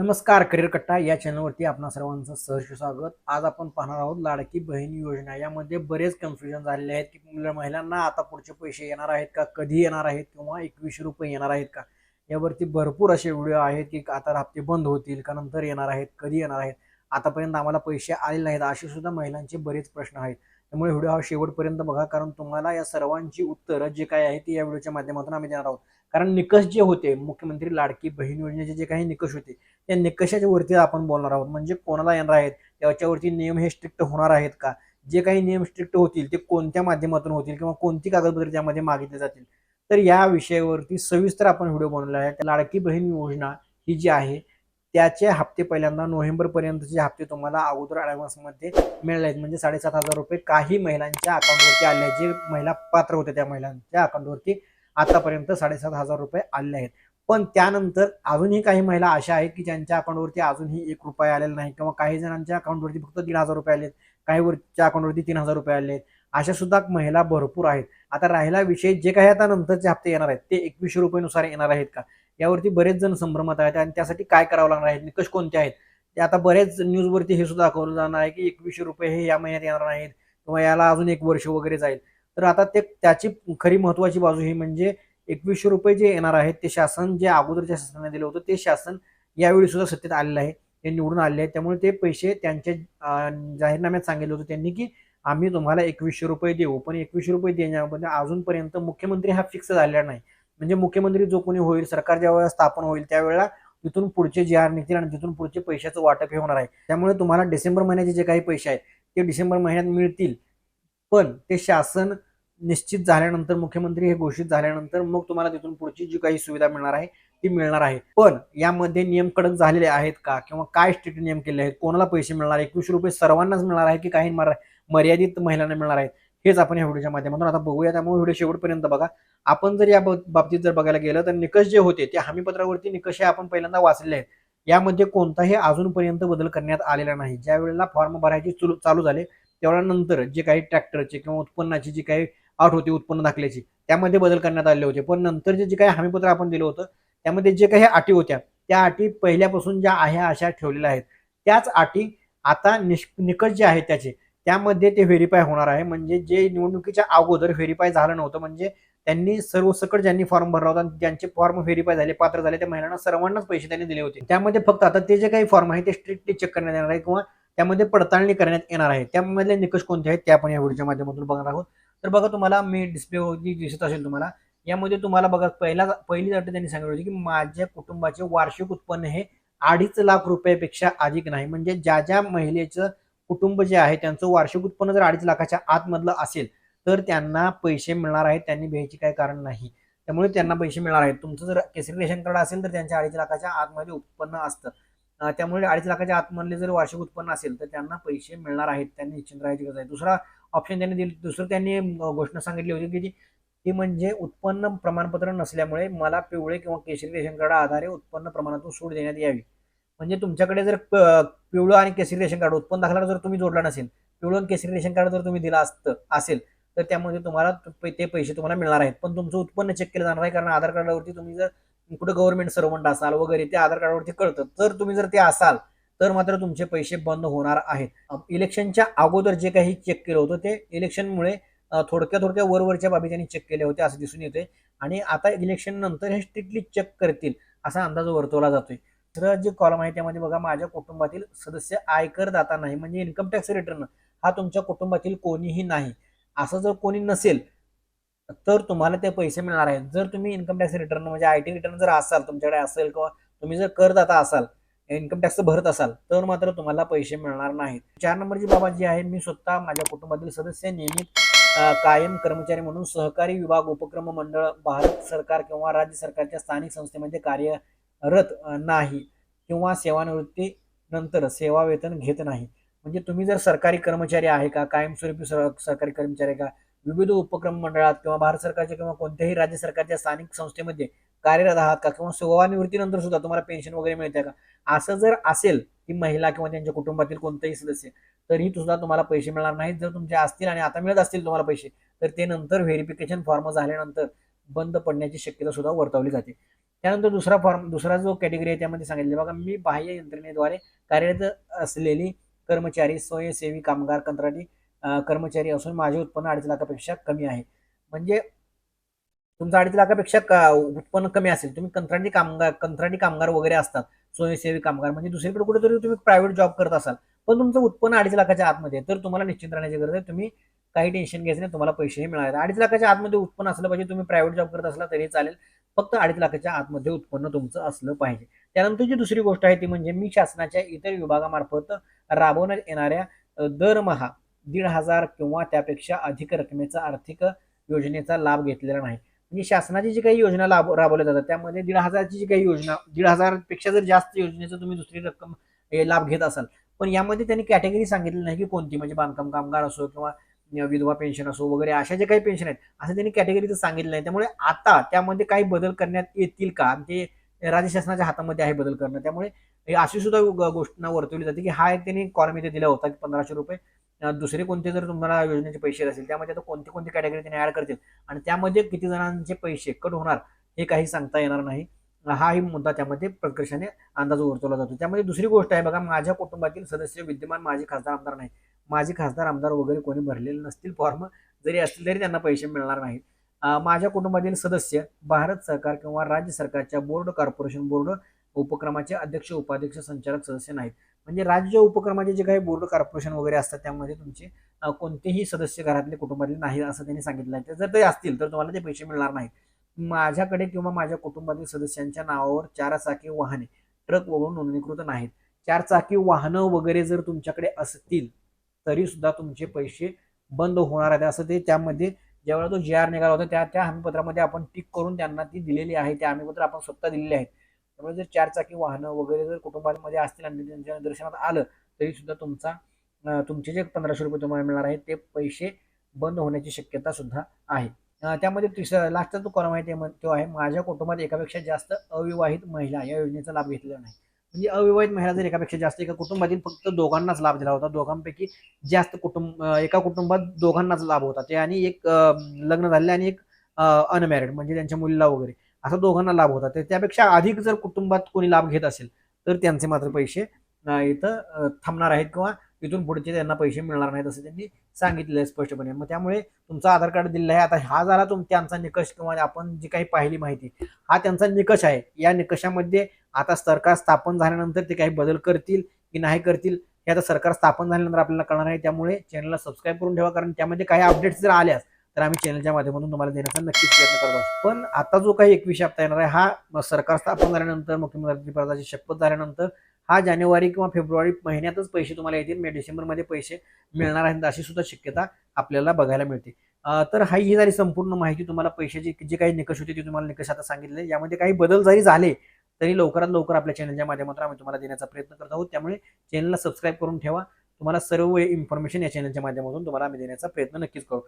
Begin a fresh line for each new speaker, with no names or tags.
नमस्कार करिअर कट्टा या चॅनलवरती आपणा सर्वांचं सहर्ष स्वागत. आज आपण पाहणार आहोत लाडकी बहीण योजना. यामध्ये बरेच कन्फ्युजन झालेले आहेत की मुलं- महिलांना आता पुढचे पैसे येणार आहेत का? कधी येणार आहेत किंवा एकवीसशे रुपये येणार आहेत का? यावरती भरपूर असे व्हिडिओ आहेत की आता हप्ते बंद होतील का? नंतर येणार आहेत कधी येणार आहेत? आतापर्यंत आम्हाला पैसे आले नाहीत. असे सुद्धा महिलांचे बरेच प्रश्न आहेत. त्यामुळे व्हिडिओ हा शेवटपर्यंत बघा कारण तुम्हाला या सर्वांची उत्तरं जे काय आहे ती या व्हिडिओच्या माध्यमातून आम्ही देणार आहोत. कारण निकष जे होते मुख्यमंत्री लाडकी बहीण योजनेचे जे काही निकष होते त्या निकषाच्या वरती आपण बोलणार आहोत. म्हणजे कोणाला येणार आहेत? त्याच्यावरती नियम हे स्ट्रिक्ट होणार आहेत का? जे काही नियम स्ट्रिक्ट होतील ते कोणत्या माध्यमातून होतील किंवा कोणती कागदपत्रे त्यामध्ये मागितले जातील? तर या विषयावरती सविस्तर आपण व्हिडिओ बनवला आहे. त्या लाडकी बहीण योजना ही जी आहे त्याचे हप्ते पहिल्यांदा नोव्हेंबर पर्यंतचे हप्ते तुम्हाला अगोदर ॲडव्हान्समध्ये मिळाले आहेत. म्हणजे साडेसात हजार रुपये काही महिलांच्या अकाउंटवरती आले जे महिला पात्र होते त्या महिलांच्या अकाउंटवरती आतापर्यंत साडेसात हजार रुपये आले आहेत. पण त्यानंतर अजूनही काही महिला अशा आहेत की ज्यांच्या अकाउंटवरती अजूनही एक रुपया आलेला नाही किंवा काही जणांच्या अकाउंटवरती फक्त दीड हजार रुपये आलेत काही वरच्या अकाउंटवरती तीन हजार रुपये आले आहेत. अशा सुद्धा महिला भरपूर आहेत. आता राहिला विषय जे काही आता नंतरचे हप्ते येणार आहेत ते एकवीसशे रुपयेनुसार येणार आहेत का? यावरती बरेच जण संभ्रमात आहेत आणि त्यासाठी काय करावं लागणार आहे निकष कोणते आहेत? ते आता बरेच न्यूजवरती हे सुद्धा दाखवलं जाणार आहे की एकवीसशे रुपये हे या महिन्यात येणार नाहीत किंवा याला अजून एक वर्ष वगैरे जाईल. तर आता ते त्याची खरी महत्वाची बाजू ही म्हणजे एकवीसशे रुपये जे येणार आहेत ते शासन जे अगोदरच्या शासनाने दिलं होतं ते शासन यावेळी सुद्धा सत्तेत आलेलं आहे ते निवडून आलेले आहेत त्यामुळे ते पैसे त्यांच्या जाहीरनाम्यात सांगितलं होतं त्यांनी की आम्ही तुम्हाला एकवीसशे रुपये देऊ पण एकवीसशे रुपये देण्याबद्दल अजूनपर्यंत मुख्यमंत्री हा फिक्स झालेला नाही. म्हणजे मुख्यमंत्री जो कोणी होईल सरकार ज्यावेळेला स्थापन होईल त्यावेळेला तिथून पुढचे जे आर निघतील आणि तिथून पुढचे पैशाचं वाटप हे होणार आहे. त्यामुळे तुम्हाला डिसेंबर महिन्याचे जे काही पैसे आहेत ते डिसेंबर महिन्यात मिळतील. पण ते शासन निश्चित झाल्यानंतर मुख्यमंत्री हे घोषित झाल्यानंतर मग तुम्हाला तिथून पुढची जी काही सुविधा मिळणार आहे ती मिळणार आहे. पण यामध्ये नियम कडक झालेले आहेत का? किंवा काय स्ट्रिक्ट नियम केले आहेत? कोणाला पैसे मिळणार एकवीसशे रुपये सर्वांनाच मिळणार आहे की काही मर्यादित महिलांना मिळणार आहेत? हेच आपण या व्हिडिओच्या माध्यमातून आता बघूया. त्यामुळे व्हिडिओ शेवटपर्यंत बघा. आपण जर या बाबतीत जर बघायला गेलं तर निकष जे होते ते हमीपत्रावरती निकष हे आपण पहिल्यांदा वाचलेले आहेत. यामध्ये कोणताही अजूनपर्यंत बदल करण्यात आलेला नाही. ज्या वेळेला फॉर्म भरायची चालू झाले त्यावेळेनंतर जे काही ट्रॅक्टरचे किंवा उत्पन्नाची जी काही आठ होती उत्पन्न दाखल्याची त्यामध्ये बदल करण्यात आले होते. पण नंतर जे काही हमीपत्र आपण दिलं होतं त्यामध्ये जे काही अटी होत्या त्या अटी पहिल्यापासून ज्या आहे अशा ठेवलेल्या आहेत. त्याच अटी आता निष् निकष जे आहेत त्याचे त्यामध्ये ते व्हेरीफाय होणार आहे. म्हणजे जे निवडणुकीच्या अगोदर व्हेरीफाय झालं नव्हतं म्हणजे त्यांनी सर्वसकट ज्यांनी फॉर्म भरला होता आणि ज्यांचे फॉर्म व्हेरीफाय झाले पात्र झाले त्या महिलांना सर्वांनाच पैसे त्यांनी दिले होते. त्यामध्ये फक्त आता ते जे काही फॉर्म आहे ते स्ट्रिक्टली चेक करण्यात येणार आहे किंवा त्यामध्ये पडताळणी करण्यात येणार आहे. त्यामधले निकष कोणते आहेत ते आपण या व्हिडिओच्या माध्यमातून बघणार आहोत. तर बघा तुम्हाला मी डिस्प्लेवरती दिसत असेल तुम्हाला. यामध्ये तुम्हाला बघा पहिला पहिली अट त्यांनी सांगितली होती की माझ्या कुटुंबाचे वार्षिक उत्पन्न हे अडीच लाख रुपयापेक्षा अधिक नाही. म्हणजे ज्या ज्या महिलेचं कुटुंब जे आहे त्यांचं वार्षिक उत्पन्न जर अडीच लाखाच्या आतमधलं असेल तर त्यांना पैसे मिळणार आहेत त्यांनी भ्यायचे काही कारण नाही. त्यामुळे त्यांना पैसे मिळणार आहेत. तुमचं जर केसरी रेशन कार्ड असेल तर त्यांच्या अडीच लाखाच्या आतमध्ये उत्पन्न असतं. त्यामुळे अडीच लाखाच्या आतमधले जर वार्षिक उत्पन्न असेल तर त्यांना पैसे मिळणार आहेत त्यांनी निश्चिंत राहायची गरज आहे. दुसरा ऑप्शन त्यांनी दिली दुसरं त्यांनी घोषणा सांगितली होती की ती- ती म्हणजे उत्पन्न प्रमाणपत्र नसल्यामुळे मला पिवळे किंवा केशरी रेशन कार्ड आधारे उत्पन्न प्रमाणातून सूट देण्यात यावी. म्हणजे तुमच्याकडे जर प- पिवळं आणि केसरी रेशन कार्ड उत्पन्न दाखला जर तुम्ही जोडला नसेल पिवळं आणि केसरी रेशन कार्ड जर तुम्ही दिला असतं असेल तर त्यामध्ये तुम्हाला ते पैसे तुम्हाला मिळणार आहेत. पण तुमचं उत्पन्न चेक केलं जाणार आहे कारण आधार कार्डावरती तुम्ही जर कुठं गव्हर्नमेंट सर्वंट असाल वगैरे ते आधार कार्डवरती कळतं. तर तुम्ही जर ते असाल तर मात्र तुमचे पैसे बंद होणार आहेत. इलेक्शनच्या अगोदर जे काही चेक केलं होतं ते इलेक्शनमुळे थोडक्या थोडक्या वरवरच्या बाबी त्यांनी चेक केले होते असं दिसून येते आणि आता इलेक्शन नंतर हे स्ट्रिक्टली चेक करतील असा अंदाज वर्तवला जातोय. दुसरं जे कॉलम आहे त्यामध्ये बघा माझ्या कुटुंबातील सदस्य आयकर दाता नाही म्हणजे इन्कम टॅक्स रिटर्न हा तुमच्या कुटुंबातील कोणीही नाही. असं जर कोणी नसेल तर तुम्हाला ते पैसे मिळणार आहेत. जर तुम्ही इन्कम टॅक्स रिटर्न म्हणजे आय टी रिटर्न जर असाल तुमच्याकडे असेल किंवा तुम्ही जर करदाता असाल इन्कम टॅक्स भरत असाल तर मात्र तुम्हाला पैसे मिळणार नाहीत. चार नंबरची बाबा जी आहे मी स्वतः माझ्या कुटुंबातील सदस्य नियमित कायम कर्मचारी म्हणून सहकारी विभाग उपक्रम मंडळ भारत सरकार किंवा राज्य सरकारच्या स्थानिक संस्थेमध्ये कार्यरत नाही किंवा सेवानिवृत्ती नंतर सेवा वेतन घेत नाही. म्हणजे तुम्ही जर सरकारी कर्मचारी आहे का कायमस्वरूपी सरकारी कर्मचारी का विविध उपक्रम मंडळात किंवा भारत सरकारच्या किंवा कोणत्याही राज्य सरकारच्या स्थानिक संस्थेमध्ये कार्यरत आहात का? किंवा सेवानिवृत्तीनंतर सुद्धा तुम्हाला पेन्शन वगैरे मिळते का? असं जर असेल ती महिला किंवा त्यांच्या कुटुंबातील कोणतेही सदस्य तरी सुद्धा तुम्हाला पैसे मिळणार नाहीत. जर तुमचे असतील आणि आता मिळत असतील तुम्हाला पैसे तर ते नंतर व्हेरिफिकेशन फॉर्म झाल्यानंतर बंद पडण्याची शक्यता सुद्धा वर्तवली जाते. त्यानंतर दुसरा फॉर्म दुसरा जो कॅटेगरी आहे त्यामध्ये सांगितले. बघा मी बाह्य यंत्रणेद्वारे कार्यरत असलेली कर्मचारी स्वयंसेवी कामगार कंत्राटी कर्मचारी असून माझे उत्पन्न अडीच लाखापेक्षा कमी आहे. म्हणजे तुमचं अडीच लाखापेक्षा उत्पन्न कमी असेल. तुम्ही कंत्राटी कामगार कंत्राटी कामगार वगैरे असतात. स्वयंसेवी कामगार. म्हणजे दुसरीकडे कुठेतरी तुम्ही प्रायव्हेट जॉब करत असाल. पण तुमचं उत्पन्न अडीच लाखाच्या आतमध्ये तर तुम्हाला निश्चित राहण्याची गरज आहे. तुम्ही काही टेन्शन घ्यायचं नाही. तुम्हाला पैसेही मिळाले अडीच लाखाच्या आतमध्ये उत्पन्न असलं पाहिजे. तुम्ही प्रायव्हेट जॉब करत असला तरी चालेल. फक्त अडीच लाखाच्या आतमध्ये उत्पन्न तुमचं असलं पाहिजे. त्यानंतर जी दुसरी गोष्ट आहे ती म्हणजे मी शासनाच्या इतर विभागामार्फत राबवण्यात येणाऱ्या दरमहा दीड हजार किंवा त्यापेक्षा अधिक रकमेचा आर्थिक योजनेचा लाभ घेतलेला नाही. म्हणजे शासनाची जी काही योजना लाभ राबवल्या जातात त्यामध्ये दीड हजारची जी काही योजना दीड हजारपेक्षा जर जास्त योजनेचं तुम्ही दुसरी रक्कम हे लाभ घेत असाल पण यामध्ये त्यांनी कॅटेगरी सांगितली नाही की कोणती म्हणजे बांधकाम कामगार असो किंवा विधवा पेन्शन असो वगैरे अशा जे काही पेन्शन आहेत असं त्यांनी कॅटेगरी तर सांगितलं नाही. त्यामुळे आता त्यामध्ये काही बदल करण्यात येतील का? आणि ते राज्य शासनाच्या हातामध्ये आहे बदल करणं. त्यामुळे हे अशी सुद्धा गोष्टींना वर्तवली जाते की हा एक त्यांनी कॉलम इथे दिला होता की पंधराशे रुपये दुसरे कोणते जर तुम्हाला योजनेचे पैसे असतील त्यामध्ये आता कोणते कोणते कॅटेगरी त्यांनी ॲड करतील? आणि त्यामध्ये किती जणांचे पैसे कट होणार हे काही सांगता येणार नाही. हाही मुद्दा त्यामध्ये प्रकर्षाने अंदाज वर्तवला जातो. त्यामध्ये दुसरी गोष्ट आहे बघा माझ्या कुटुंबातील सदस्य विद्यमान माझे खासदार आमदार नाही माझे खासदार आमदार वगैरे कोणी भरलेले नसतील फॉर्म जरी असतील तरी त्यांना पैसे मिळणार नाहीत. माझ्या कुटुंबातील सदस्य भारत सरकार किंवा राज्य सरकारच्या बोर्ड कॉर्पोरेशन बोर्ड उपक्रमाचे अध्यक्ष उपाध्यक्ष संचालक सदस्य नाहीत. म्हणजे राज्य उपक्रमाचे जे काही बोर्ड कॉर्पोरेशन वगैरे असतात त्यामध्ये तुमचे कोणतेही सदस्य घरातले कुटुंबातले नाही असं त्यांनी सांगितलं आहे. जर ते असतील तर तुम्हाला ते पैसे मिळणार नाहीत. माझ्याकडे किंवा माझ्या कुटुंबातील सदस्यांच्या नावावर चार चाकी वाहने ट्रक वगळून नोंदणीकृत नाहीत. चार चाकी वाहनं वगैरे जर तुमच्याकडे असतील तरी सुद्धा तुमचे पैसे बंद होणार आहेत. असं ते त्यामध्ये ज्यावेळेला तो जी आर निघाला होता त्या त्या हमीपत्रामध्ये आपण टिक करून त्यांना ती दिलेली आहे. त्या हमीपत्र आपण स्वतः दिलेली आहेत. त्यामुळे जर चारचाकी वाहनं वगैरे जर कुटुंबामध्ये असतील आणि त्यांच्या दर्शनात आलं तरी सुद्धा तुमचा तुमचे जे पंधराशे रुपये तुम्हाला मिळणार आहेत ते पैसे बंद होण्याची शक्यता सुद्धा आहे. त्यामध्ये तिसरा लास्टचा जो कॉलम आहे ते तो आहे माझ्या कुटुंबात एकापेक्षा जास्त अविवाहित महिला या योजनेचा लाभ घेतलेला नाही. म्हणजे अविवाहित महिला जर एकापेक्षा जास्त एका कुटुंबातील फक्त दोघांनाच लाभ दिला होता दोघांपैकी जास्त कुटुंब एका कुटुंबात दोघांनाच लाभ होता. ते आणि एक लग्न झालेले आणि एक अनमॅरिड म्हणजे त्यांच्या मुलीला वगैरे. असा दोघांना लाभ होता. तर त्यापेक्षा अधिक जर कुटुंबात कोणी लाभ घेत असेल तर त्यांचे मात्र पैसे इथं थांबणार आहेत किंवा इथून पुढचे त्यांना पैसे मिळणार नाहीत असं त्यांनी सांगितलेलं आहे स्पष्टपणे. मग त्यामुळे तुमचं आधार कार्ड दिलेलं आहे. आता हा झाला तुम त्यांचा निकष किंवा आपण जी काही पाहिली माहिती हा त्यांचा निकष आहे. या निकषामध्ये आता सरकार स्थापन झाल्यानंतर ते काही बदल करतील की नाही करतील हे आता सरकार स्थापन झाल्यानंतर आपल्याला कळणार आहे. त्यामुळे चॅनलला सबस्क्राईब करून ठेवा. कारण त्यामध्ये काही अपडेट्स जर आल्यास तर आम्ही चॅनलच्या माध्यमातून तुम्हाला देण्याचा नक्कीच प्रयत्न करत आहोत. पण आता जो काही एकवीस हप्ता येणार आहे हा सरकार स्थापन झाल्यानंतर मुख्यमंत्री पदाची शपथ झाल्यानंतर हा जानेवारी किंवा फेब्रुवारी महिन्यातच पैसे तुम्हाला येतील. मे डिसेंबरमध्ये पैसे मिळणार आहेत अशी सुद्धा शक्यता आपल्याला बघायला मिळते. तर हा ही झाली संपूर्ण माहिती. तुम्हाला पैशाची जे काही निकष होते ते तुम्हाला निकष आता सांगितले. यामध्ये काही बदल जरी झाले तरी लवकरात लवकर आपल्या चॅनलच्या माध्यमातून आम्ही तुम्हाला देण्याचा प्रयत्न करत आहोत. त्यामुळे चॅनलला सबस्क्राईब करून ठेवा. तुम्हाला सर्व इन्फॉर्मेशन या चॅनलच्या माध्यमातून तुम्हाला आम्ही देण्याचा प्रयत्न नक्कीच करू.